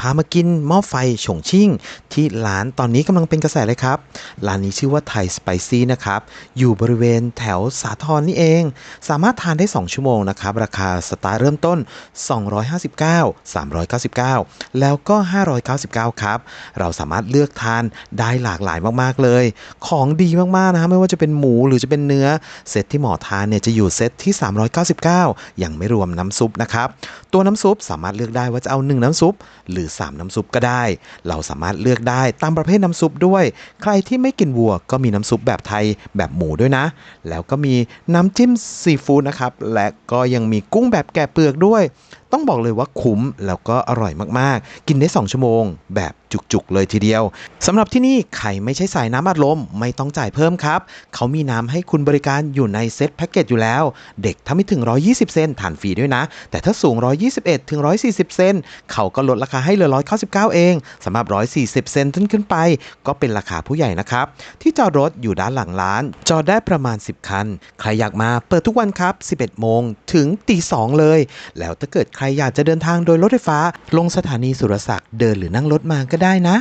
พามากินหม้อไฟฉงชิ่ง ที่ร้านตอนนี้กำลังเป็นกระแสเลยครับ ร้านนี้ชื่อว่าไทยสไปซี่นะครับ อยู่บริเวณแถวสาทรนี่เอง สามารถทานได้ 2 ชั่วโมงนะครับ ราคาสตาร์เริ่มต้น 259 399 แล้วก็ 599 ครับ เราสามารถเลือกทานได้หลากหลายมากๆเลย ของดีมากๆนะฮะไม่ว่าจะเป็นหมูหรือจะเป็นเนื้อเซตที่หมอทานเนี่ยจะอยู่เซตที่ 399 ยังไม่รวมน้ำซุปนะครับตัวน้ำซุปสามารถเลือกได้ว่าจะเอา 1 น้ำซุปหรือ3 น้ำซุปก็ได้ เราสามารถเลือกได้ตามประเภทน้ำซุปด้วย ใครที่ไม่กินวัวก็มีน้ำซุปแบบไทยแบบหมูด้วยนะ แล้วก็มีน้ำจิ้มซีฟู้ดนะครับ และก็ยังมีกุ้งแบบแกะเปลือกด้วย ต้องบอกเลยว่าคุ้มแล้วก็อร่อยมากๆ กินได้ 2 ชั่วโมง แบบจุกๆเลยทีเดียวสำหรับที่นี่ใครไม่ใช่สายน้ำอัดลมไม่ต้องจ่ายเพิ่มครับเขามีน้ำให้คุณบริการอยู่ในเซ็ตแพ็กเกจอยู่แล้ว เด็กถ้าไม่ถึง 120 เซนทานฟรีด้วยนะ แต่ถ้าสูง 121ถึง140 เซนเขาก็ลดราคาให้เหลือ 199 เองสำหรับ 140 เซนขึ้นขึ้นไป ก็เป็นราคาผู้ใหญ่นะครับ ที่จอดรถอยู่ด้านหลังร้าน จอดได้ประมาณ 10 คัน ใครอยากมาเปิดทุกวันครับ 11 โมงถึงตี 2 เลย แล้วถ้าเกิดใครอยากจะเดินทางโดยรถไฟฟ้า ลงสถานีสุรศักดิ์เดินหรือนั่งรถมาก็ได้นะ